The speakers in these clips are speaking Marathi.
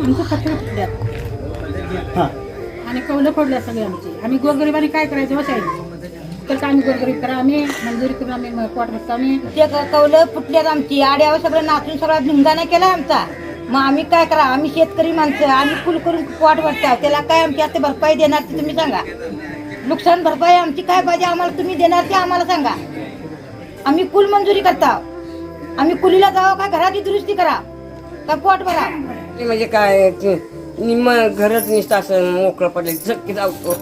आमचं फुटल्यात हां. आणि कौलं फोडल्या सगळे आमची. आम्ही गोरगरिबांनी काय करायचं हो साहेब? तर आम्ही गोरगरीब करा आम्ही मंजुरी करून आम्ही भरतो आम्ही. ते कौलं फुटल्यात आमची. आड्यावर सगळं नाचून सगळा धिंगाणा केला आमचा. मग आम्ही काय करा? आम्ही शेतकरी माणसं. आम्ही कुल करून पोट भरता त्याला काय आमची आता भरपाई देणार ते तुम्ही सांगा. नुकसान भरपाई आमची काय पाहिजे आम्हाला तुम्ही देणार ते आम्हाला सांगा. आम्ही कुल मंजुरी करता. आम्ही कुलीला जावं का? घराची दुरुस्ती करा. का पोट भरा? ते म्हणजे काय निम्म घरच निसतं असं मोकळं पडलं झटके जावतो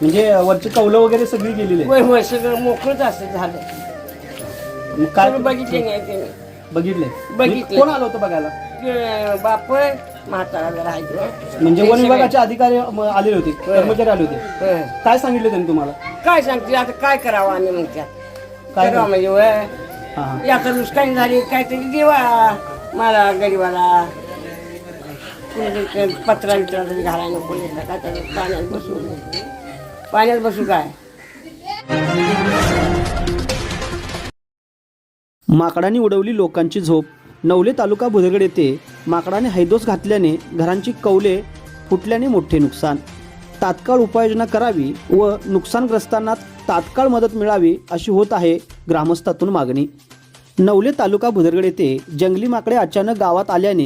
म्हणजे वरची कौलं वगैरे सगळी गेलेली आहे वय सगळं मोकळंच असं झालं. मग काय बघितले नाही ते बघितले बघितले. कोण आलं होतं बघायला? ते बाप म्हातारा राहायचं म्हणजे वन विभागाचे अधिकारी म, आलेले होते होय. कर्मचारी आले होते. होय. काय सांगितलं त्यांनी तुम्हाला? काय सांगते आता काय करावं आम्ही मग त्यात? काय करावं म्हणजे वय हां हां. आता नुकसान झाली काहीतरी देवा मला गरीबाला. पत्रा वित्रा तरी घालायला नको काय तर पाण्यात बसू. पाण्यात बसू काय? माकडाने उडवली लोकांची झोप. नवले तालुका भुदगड येथे माकडाने हैदोस घातल्याने घरांची कौले फुटल्याने मोठे नुकसान. तात्काळ उपाययोजना करावी व नुकसानग्रस्तांना तात्काळ मदत मिळावी अशी होत आहे ग्रामस्थातून मागणी. नवले तालुका भुदरगड येथे जंगली माकडे अचानक गावात आल्याने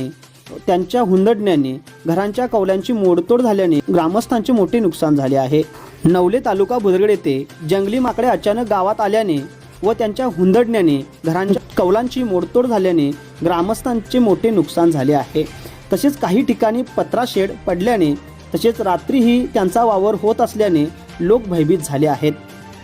त्यांच्या हुंदडण्याने घरांच्या कौल्यांची मोडतोड झाल्याने ग्रामस्थांचे मोठे नुकसान झाले आहे. नवले तालुका बुधरगड येथे जंगली माकडे अचानक गावात आल्याने व त्यांच्या हुंदडण्याने घरांच्या कौलांची मोडतोड झाल्याने ग्रामस्थांचे मोठे नुकसान झाले आहे. तसेच काही ठिकाणी पत्रा शेड पडल्याने तसेच रात्रीही त्यांचा वावर होत असल्याने लोक भयभीत झाले आहेत.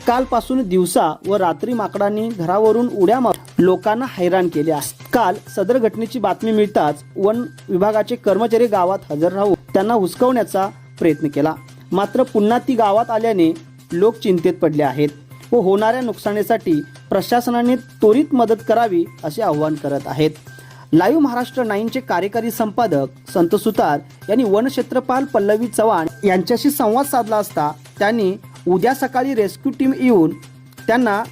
कालपासून दिवसा व रात्री माकडांनी घरावरून उड्या मार लोकांना हैराण केले आहे काल सदर घटनेची बातमी मिळताच वन विभागाचे कर्मचारी गावात हजर राहून त्यांना हुसकवण्याचा प्रयत्न केला. मात्र पुन्हा ती गावात आल्याने लोक चिंतेत पडले आहेत व होणाऱ्या नुकसानीसाठी प्रशासनाने त्वरित मदत करावी असे आवाहन करत आहेत. लाईव्ह महाराष्ट्र नाईनचे कार्यकारी संपादक संत सुतार यांनी वनक्षेत्रपाल पल्लवी चव्हाण यांच्याशी संवाद साधला असता त्यांनी उद्या सकाळी रेस्क्यू टीम येऊन त्यांना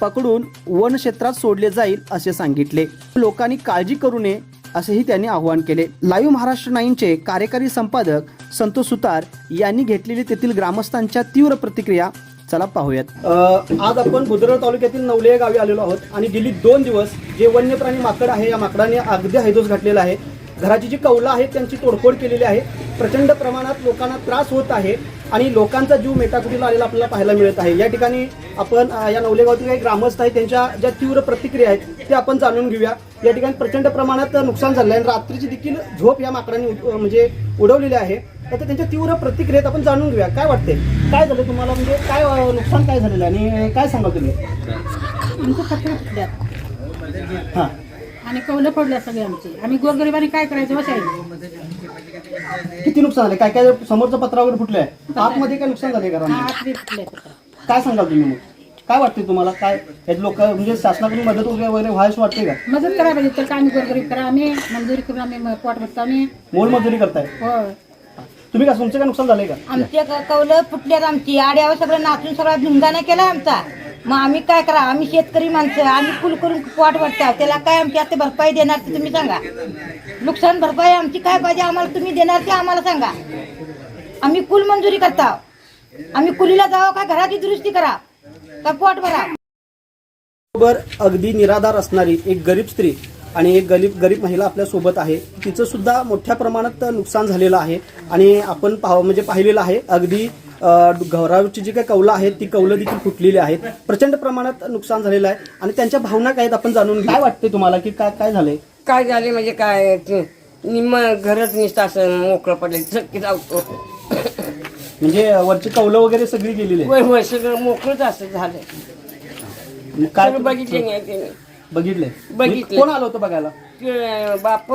पकडून वन क्षेत्रात सोडले जाईल असे सांगितले. लोकांनी काळजी करू नये असेही त्यांनी आवाहन केले. लाईव्ह महाराष्ट्र नाईनचे कार्यकारी संपादक संतोष सुतार यांनी घेतलेली तेथील ग्रामस्थांच्या तीव्र प्रतिक्रिया चला पाहूयात. आज आपण बुधरळ तालुक्यातील नवले गावी आलेलो आहोत आणि गेली दोन दिवस जे वन्य प्राणी माकड आहे या माकडाने अगदी हैदोस घातलेला आहे. घराची जी कौलं आहेत त्यांची तोडफोड केलेली आहे. प्रचंड प्रमाणात लोकांना त्रास होत आहे. आणि लोकांचा जीव मेटाकुटीला आलेला आपल्याला पाहायला मिळत आहे. या ठिकाणी आपण या नवले गावातील काही ग्रामस्थ आहेत त्यांच्या ज्या तीव्र प्रतिक्रिया आहेत त्या आपण जाणून घेऊया. या ठिकाणी प्रचंड प्रमाणात नुकसान झालं आहे आणि रात्रीची देखील झोप या माकडांनी म्हणजे उडवलेली आहे. तर त्यांच्या तीव्र प्रतिक्रियेत आपण जाणून घेऊया. काय वाटते काय झालं तुम्हाला? म्हणजे काय नुकसान काय झालेलं आहे? आणि काय सांगा तुम्ही? हां. आणि कौलं फोडल्या सगळे आमची. आम्ही गोरगरिबांनी काय करायचं साहेब किती नुकसान झाले काय काय समोरचं पत्रा वगैरे फुटलंय? आतमध्ये काय नुकसान झाले घरामध्ये? फुटले काय सांगाल तुम्ही मग? काय वाटते तुम्हाला? काय हे लोक म्हणजे शासनाकडून मदत वगैरे वगैरे व्हायची वाटते का? मदत करा पाहिजे. तर आम्ही गोरगरीब करा. आम्ही मंजुरी करून आम्ही म- पोट भरतो. आम्ही मोलमजुरी करताय? हो तुम्ही का तुमचं काय नुकसान झालंय का? आमच्या कौलं फुटल्यात आमची. आड्यावर सगळं नाचून सगळा धिंगाणा केला आमचा. मग आम्ही काय करा आम्ही शेतकरी माणसं आम्ही कुल करून पोट भरता त्याला काय आमची आता भरपाई देणार ते तुम्ही सांगा. नुकसान भरपाई आमची काय पाहिजे आम्हाला तुम्ही देणार ते आम्हाला सांगा. आम्ही कुल मंजुरी करता. आम्ही कुलीला जावं का घराची दुरुस्ती करा का पोट भरा? बरोबर अगदी निराधार असणारी एक गरीब स्त्री आणि एक गरीब गरीब महिला आपल्यासोबत आहे. तिचं सुद्धा मोठ्या प्रमाणात नुकसान झालेलं आहे आणि आपण पाह म्हणजे पाहिलेलं आहे. अगदी अ, घरावरची जी काही कौलं आहेत ती कौलं देखील फुटलेली आहेत. प्रचंड प्रमाणात नुकसान झालेलं आहे. आणि त्यांच्या भावना काय आहेत आपण जाणून घेऊ. काय वाटते तुम्हाला की काय काय झालंय? काय झाले म्हणजे काय ते निम्म घरच निसतं असं मोकळं पडलं जावतो. म्हणजे वरची कौलं वगैरे सगळी गेलेली आहे वय वय सगळं मोकळंच असं झालं मग काय सगळं बघितले नाही बघितलंय. बघितलंय. कोण आलं होतं बघायला? ते बाप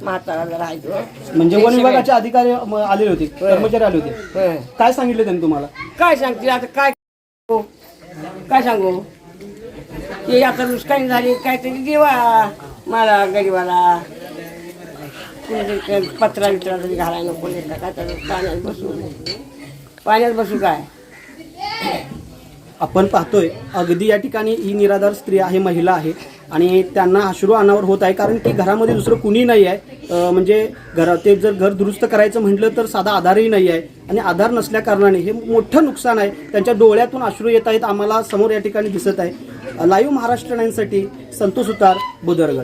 राहायचं. म्हणजे वन विभागाचे अधिकारी म, आलेले होते. कर्मचारी आले होते. काय सांगितलं त्यांनी तुम्हाला? काय सांगते आता काय सांगू? काय सांगू? ते आता नुकसान झाली काहीतरी देवा मला गरीबाला. पत्रा बित्रा तरी घालायला नको काय तर पाण्यात बसू. पाण्यात बसू काय? आपण पाहतोय अगदी या ठिकाणी ही निराधार स्त्री आहे महिला आहे. आणि त्यांना अश्रू अनावर होत आहे कारण की घरामध्ये दुसरं कुणी नाही आहे. म्हणजे घरा ते जर घर दुरुस्त करायचं म्हटलं तर साधा आधारही नाही आहे. आणि आधार नसल्या कारणाने हे मोठं नुकसान आहे. त्यांच्या डोळ्यातून अश्रू येत आहेत आम्हाला समोर या ठिकाणी दिसत आहे. लाईव्ह महाराष्ट्र नाईनसाठी संतोष उतार बुदरगड.